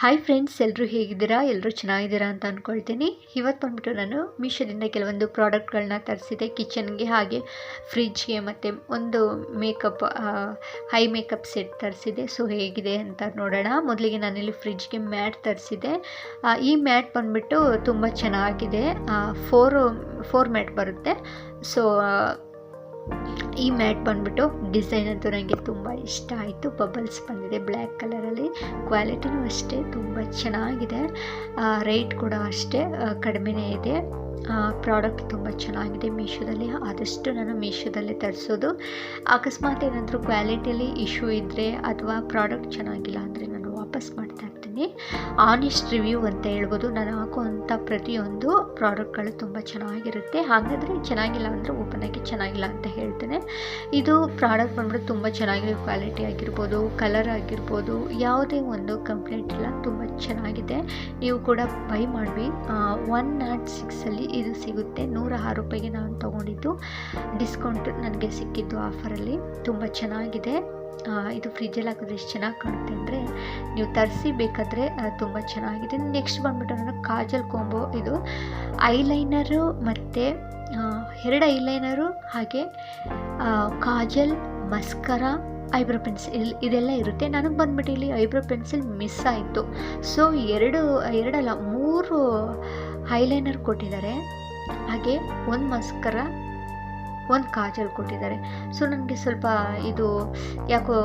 Hi friends ಎಲ್ಲರೂ ಹೇಗಿದ್ದೀರಾ? ಎಲ್ಲರೂ ಚೆನ್ನಾಗಿದ್ದೀರಾ ಅಂತ ಅಂದ್ಕೊಳ್ತೀನಿ ಇವತ್ತು ಬಂದ್ಬಿಟ್ಟು ನಾನು ಮೀಶೋದಿಂದ ಕೆಲವೊಂದು ಪ್ರಾಡಕ್ಟ್ಗಳನ್ನ ತರಿಸಿದೆ ಕಿಚನ್ಗೆ ಹಾಗೆ ಫ್ರಿಜ್ಗೆ ಮತ್ತು ಒಂದು ಮೇಕಪ್ ಹೈ ಮೇಕಪ್ ಸೆಟ್ ತರಿಸಿದೆ ಸೊ, ಹೇಗಿದೆ ಅಂತ ನೋಡೋಣ. ಮೊದಲಿಗೆ ನಾನಿಲ್ಲಿ ಫ್ರಿಜ್ಗೆ ಮ್ಯಾಟ್ ತರಿಸಿದೆ ಈ ಮ್ಯಾಟ್ ಬಂದುಬಿಟ್ಟು ತುಂಬ ಚೆನ್ನಾಗಿದೆ. ಫೋರ್ ಫೋರ್ ಮ್ಯಾಟ್ ಬರುತ್ತೆ. ಸೊ ಈ ಮ್ಯಾಟ್ ಬಂದ್ಬಿಟ್ಟು ಡಿಸೈನ್ ಅಂತೂ ನನಗೆ ತುಂಬ ಇಷ್ಟ ಆಯಿತು. ಬಬಲ್ಸ್ ಬಂದಿದೆ ಬ್ಲ್ಯಾಕ್ ಕಲರಲ್ಲಿ. ಕ್ವಾಲಿಟಿನೂ ಅಷ್ಟೇ, ತುಂಬ ಚೆನ್ನಾಗಿದೆ. ರೇಟ್ ಕೂಡ ಅಷ್ಟೇ ಕಡಿಮೆನೇ ಇದೆ. ಪ್ರಾಡಕ್ಟ್ ತುಂಬ ಚೆನ್ನಾಗಿದೆ ಮೀಶೋದಲ್ಲಿ. ಆದಷ್ಟು ನಾನು ಮೀಶೋದಲ್ಲೇ ತರಿಸೋದು. ಅಕಸ್ಮಾತ್ ಏನಾದರೂ ಕ್ವಾಲಿಟಿಯಲ್ಲಿ ಇಶ್ಯೂ ಇದ್ದರೆ ಅಥವಾ ಪ್ರಾಡಕ್ಟ್ ಚೆನ್ನಾಗಿಲ್ಲ ಅಂದರೆ ನಾನು ವಾಪಸ್ ಮಾಡ್ತಾ ಇರ್ತೀನಿ ಆನೆಸ್ಟ್ ರಿವ್ಯೂ ಅಂತ ಹೇಳ್ಬೋದು. ನಾನು ಹಾಕುವಂಥ ಪ್ರತಿಯೊಂದು ಪ್ರಾಡಕ್ಟ್ಗಳು ತುಂಬ ಚೆನ್ನಾಗಿರುತ್ತೆ. ಹಾಗಾದರೆ ಚೆನ್ನಾಗಿಲ್ಲ ಅಂದರೆ ಓಪನ್ ಆಗಿ ಚೆನ್ನಾಗಿಲ್ಲ ಅಂತ ಹೇಳ್ತೇನೆ. ಇದು ಪ್ರಾಡಕ್ಟ್ ಬಂದ್ಬಿಟ್ಟು ತುಂಬ ಚೆನ್ನಾಗಿದೆ. ಕ್ವಾಲಿಟಿ ಆಗಿರ್ಬೋದು ಕಲರ್ ಆಗಿರ್ಬೋದು, ಯಾವುದೇ ಒಂದು ಕಂಪ್ಲೇಂಟ್ ಇಲ್ಲ. ತುಂಬ ಚೆನ್ನಾಗಿದೆ. ನೀವು ಕೂಡ ಬೈ ಮಾಡಿ ಒನ್ ನಾಟ್ ಸಿಕ್ಸಲ್ಲಿ ಇದು ಸಿಗುತ್ತೆ. ನೂರ ಆರು ರೂಪಾಯಿಗೆ ನಾನು ತೊಗೊಂಡಿದ್ದು. ಡಿಸ್ಕೌಂಟ್ ನನಗೆ ಸಿಕ್ಕಿದ್ದು ಆಫರಲ್ಲಿ ತುಂಬ ಚೆನ್ನಾಗಿದೆ. ಇದು ಫ್ರಿಜ್ಜಲ್ಲಿ ಹಾಕಿದ್ರೆ ಎಷ್ಟು ಚೆನ್ನಾಗಿ ಕಾಣುತ್ತೆ ಅಂದರೆ ನೀವು ತರಿಸಿ ಬೇಕಾದರೆ ತುಂಬ ಚೆನ್ನಾಗಿದೆ. ನೆಕ್ಸ್ಟ್ ಬಂದುಬಿಟ್ಟು ನಾನು ಕಾಜಲ್ ಕೊಂಬೋ ಇದು ಐಲೈನರು ಮತ್ತು ಎರಡು ಐಲೈನರು ಹಾಗೆ ಕಾಜಲ್ ಮಸ್ಕರ ಐಬ್ರೋ ಪೆನ್ಸಿಲ್ ಇದೆಲ್ಲ ಇರುತ್ತೆ. ನನಗೆ ಬಂದ್ಬಿಟ್ಟು ಇಲ್ಲಿ ಐಬ್ರೋ ಪೆನ್ಸಿಲ್ ಮಿಸ್ ಆಯಿತು. ಸೊ ಎರಡು, ಎರಡಲ್ಲ, ಮೂರು ಐಲೈನರ್ ಕೊಟ್ಟಿದ್ದಾರೆ. ಹಾಗೆ ಒಂದು ಮಸ್ಕರ ಒಂದು ಕಾಜಲ್ ಕೊಟ್ಟಿದ್ದಾರೆ. ಸೊ ನನಗೆ ಸ್ವಲ್ಪ ಇದು ಯಾಕೋ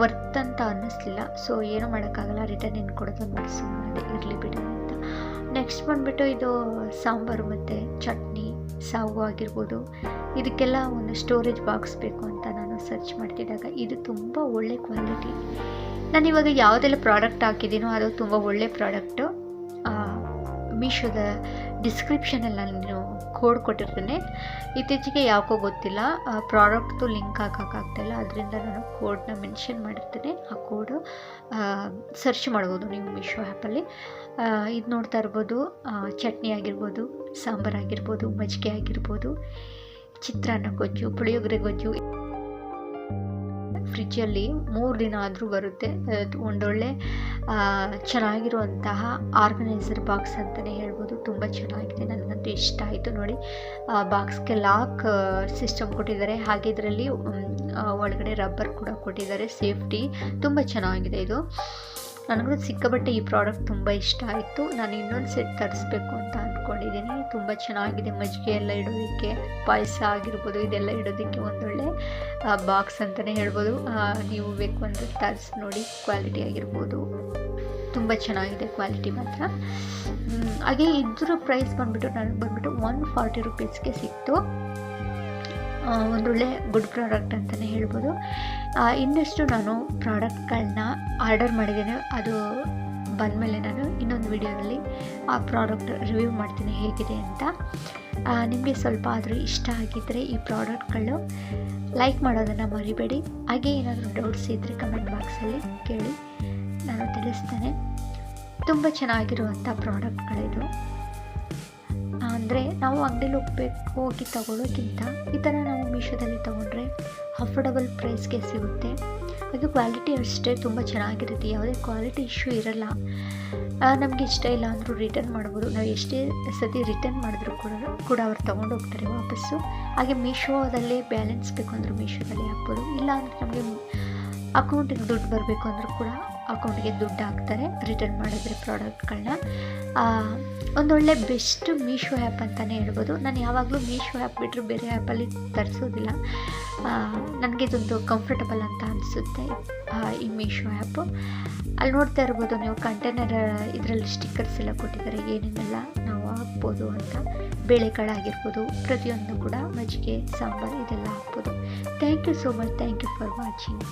ವರ್ತ್ ಅಂತ ಅನ್ನಿಸ್ಲಿಲ್ಲ. ಸೊ ಏನೂ ಮಾಡೋಕ್ಕಾಗಲ್ಲ. ರಿಟರ್ನ್ ಏನು ಕೊಡೋದು ಸುಮ್ಮನೆ ಇರಲಿ ಬಿಡಿ ಅಂತ. ನೆಕ್ಸ್ಟ್ ಬಂದುಬಿಟ್ಟು ಇದು ಸಾಂಬಾರು ಮತ್ತು ಚಟ್ನಿ ಸಾವು ಆಗಿರ್ಬೋದು. ಇದಕ್ಕೆಲ್ಲ ಒಂದು ಸ್ಟೋರೇಜ್ ಬಾಕ್ಸ್ ಬೇಕು ಅಂತ ನಾನು ಸರ್ಚ್ ಮಾಡ್ತಿದ್ದಾಗ ಇದು ತುಂಬ ಒಳ್ಳೆ ಕ್ವಾಲಿಟಿ ನಾನು ಇವಾಗ ಯಾವುದೆಲ್ಲ ಪ್ರಾಡಕ್ಟ್ ಹಾಕಿದ್ದೀನೋ ಅದು ತುಂಬ ಒಳ್ಳೆ ಪ್ರಾಡಕ್ಟು ಮೀಶೋದ ಡಿಸ್ಕ್ರಿಪ್ಷನಲ್ಲಿ ನಾನು ಕೋಡ್ ಕೊಟ್ಟಿರ್ತೇನೆ. ಇತ್ತೀಚೆಗೆ ಯಾಕೋ ಗೊತ್ತಿಲ್ಲ. ಪ್ರಾಡಕ್ಟ್ದು ಲಿಂಕ್ ಹಾಕೋಕ್ಕಾಗ್ತಾಯಿಲ್ಲ ಅದರಿಂದ ನಾನು ಕೋಡ್ನ ಮೆನ್ಷನ್ ಮಾಡಿರ್ತೇನೆ. ಆ ಕೋಡು ಸರ್ಚ್ ಮಾಡ್ಬೋದು ನೀವು ಮೀಶೋ ಆ್ಯಪಲ್ಲಿ ಇದು ನೋಡ್ತಾ ಇರ್ಬೋದು. ಚಟ್ನಿ ಆಗಿರ್ಬೋದು, ಸಾಂಬಾರು ಆಗಿರ್ಬೋದು, ಮಜ್ಜಿಗೆ ಆಗಿರ್ಬೋದು, ಚಿತ್ರಾನ್ನ ಗೊಜ್ಜು, ಪುಳಿಯೋಗರೆ ಗೊಜ್ಜು. ಫ್ರಿಜ್ಜಲ್ಲಿ ಮೂರು ದಿನ ಆದರೂ ಬರುತ್ತೆ. ಒಂದೊಳ್ಳೆ ಚೆನ್ನಾಗಿರುವಂತಹ ಆರ್ಗನೈಸರ್ ಬಾಕ್ಸ್ ಅಂತಲೇ ಹೇಳ್ಬೋದು. ತುಂಬ ಚೆನ್ನಾಗಿದೆ. ನನಗಂತೂ ಇಷ್ಟ ಆಯಿತು ನೋಡಿ. ಬಾಕ್ಸ್ಗೆ ಲಾಕ್ ಸಿಸ್ಟಮ್ ಕೊಟ್ಟಿದ್ದಾರೆ. ಹಾಗೆ ಇದರಲ್ಲಿ ಒಳಗಡೆ ರಬ್ಬರ್ ಕೂಡ ಕೊಟ್ಟಿದ್ದಾರೆ. ಸೇಫ್ಟಿ ತುಂಬ ಚೆನ್ನಾಗಿದೆ ಇದು. ನನಗೂ ಸಿಕ್ಕಾಬಟ್ಟೆ ಈ ಪ್ರಾಡಕ್ಟ್ ತುಂಬ ಇಷ್ಟ ಆಯಿತು. ನಾನು ಇನ್ನೊಂದು ಸೆಟ್ ತರಿಸ್ಬೇಕು ಅಂತ ಅಂದ್ಕೊಂಡಿದ್ದೀನಿ ತುಂಬ ಚೆನ್ನಾಗಿದೆ. ಮಜ್ಜಿಗೆ ಎಲ್ಲ ಇಡೋದಕ್ಕೆ, ಪಾಯಸ ಆಗಿರ್ಬೋದು, ಇದೆಲ್ಲ ಇಡೋದಕ್ಕೆ ಒಂದೊಳ್ಳೆ ಬಾಕ್ಸ್ ಅಂತಲೇ ಹೇಳ್ಬೋದು. ನೀವು ಬೇಕು ಅಂದರೆ ತರಿಸಿ ನೋಡಿ. ಕ್ವಾಲಿಟಿ ಆಗಿರ್ಬೋದು. ತುಂಬ ಚೆನ್ನಾಗಿದೆ ಕ್ವಾಲಿಟಿ ಮಾತ್ರ. ಹಾಗೆ ಇದ್ರ ಪ್ರೈಸ್ ಬಂದುಬಿಟ್ಟು, ನನಗೆ ಬಂದುಬಿಟ್ಟು ಒನ್ ಫಾರ್ಟಿ ರುಪೀಸ್ಗೆ ಸಿಕ್ತು. ಒಂದೊಳ್ಳೆ ಗುಡ್ ಪ್ರಾಡಕ್ಟ್ ಅಂತಲೇ ಹೇಳ್ಬೋದು. ಇನ್ನಷ್ಟು ನಾನು ಪ್ರಾಡಕ್ಟ್ಗಳನ್ನ ಆರ್ಡರ್ ಮಾಡಿದ್ದೇನೆ. ಅದು ಬಂದಮೇಲೆ ನಾನು ಇನ್ನೊಂದು ವಿಡಿಯೋದಲ್ಲಿ ಆ ಪ್ರಾಡಕ್ಟ್ ರಿವ್ಯೂ ಮಾಡ್ತೀನಿ ಹೇಗಿದೆ ಅಂತ. ನಿಮಗೆ ಸ್ವಲ್ಪ ಆದರೂ ಇಷ್ಟ ಆಗಿದ್ದರೆ ಈ ಪ್ರಾಡಕ್ಟ್ಗಳು ಲೈಕ್ ಮಾಡೋದನ್ನು ಮರಿಬೇಡಿ. ಹಾಗೆ ಏನಾದರೂ ಡೌಟ್ಸ್ ಇದ್ದರೆ ಕಮೆಂಟ್ ಬಾಕ್ಸಲ್ಲಿ ಕೇಳಿ. ನಾನು ತಿಳಿಸ್ತೇನೆ. ತುಂಬ ಚೆನ್ನಾಗಿರುವಂಥ ಪ್ರಾಡಕ್ಟ್ಗಳಿದು ಅಂದರೆ ನಾವು ಅಂಗಡಿಲಿ ಹೋಗ್ಬೇಕು, ಹೋಗಿ ತಗೊಳ್ಳೋಕ್ಕಿಂತ ಈ ಥರ ನಾವು ಮೀಶೋದಲ್ಲಿ ತೊಗೊಂಡ್ರೆ ಅಫೋರ್ಡಬಲ್ ಪ್ರೈಸ್ಗೆ ಸಿಗುತ್ತೆ. ಹಾಗೆ ಕ್ವಾಲಿಟಿ ಅಷ್ಟೇ ತುಂಬ ಚೆನ್ನಾಗಿರುತ್ತೆ. ಯಾವುದೇ ಕ್ವಾಲಿಟಿ ಇಶ್ಯೂ ಇರಲ್ಲ. ನಮಗೆ ಇಷ್ಟ ಇಲ್ಲ ಅಂದರೂ ರಿಟರ್ನ್ ಮಾಡ್ಬೋದು. ನಾವು ಎಷ್ಟೇ ಸತಿ ರಿಟರ್ನ್ ಮಾಡಿದ್ರು ಕೂಡ ಕೂಡ ಅವ್ರು ತೊಗೊಂಡು ಹೋಗ್ತಾರೆ ವಾಪಸ್ಸು. ಹಾಗೆ ಮೀಶೋದಲ್ಲಿ ಬ್ಯಾಲೆನ್ಸ್ ಬೇಕು ಅಂದರೂ ಮೀಶೋದಲ್ಲಿ ಹಾಕ್ಬೋದು. ಇಲ್ಲ ಅಂದರೆ ನಮಗೆ ಅಕೌಂಟಿಗೆ ದುಡ್ಡು ಬರಬೇಕು ಅಂದರೂ ಕೂಡ ಅಕೌಂಟಿಗೆ ದುಡ್ಡು ಹಾಕ್ತಾರೆ. ರಿಟರ್ನ್ ಮಾಡಿದ್ರೆ ಪ್ರಾಡಕ್ಟ್ಗಳನ್ನ ಒಂದೊಳ್ಳೆ ಬೆಸ್ಟ್ ಮೀಶೋ ಆ್ಯಪ್ ಅಂತಲೇ ಹೇಳ್ಬೋದು. ನಾನು ಯಾವಾಗಲೂ ಮೀಶೋ ಆ್ಯಪ್ ಬಿಟ್ಟರೆ ಬೇರೆ ಆ್ಯಪಲ್ಲಿ ತರಿಸೋದಿಲ್ಲ. ನನಗೆ ಇದೊಂದು ಕಂಫರ್ಟಬಲ್ ಅಂತ ಅನಿಸುತ್ತೆ ಈ ಮೀಶೋ ಆ್ಯಪು. ಅಲ್ಲಿ ನೋಡ್ತಾ ಇರ್ಬೋದು ನೀವು ಕಂಟೈನರ್ ಇದರಲ್ಲಿ ಸ್ಟಿಕ್ಕರ್ಸ್ ಎಲ್ಲ ಕೊಟ್ಟಿದ್ದಾರೆ, ಏನೇನೆಲ್ಲ ನಾವು ಹಾಕ್ಬೋದು ಅಂತ. ಬೇಳೆಕಾಳಾಗಿರ್ಬೋದು ಪ್ರತಿಯೊಂದು ಕೂಡ ಮಜ್ಜಿಗೆ, ಸಾಂಬಾರು ಇದೆಲ್ಲ ಹಾಕ್ಬೋದು. Thank you so much thank you for watching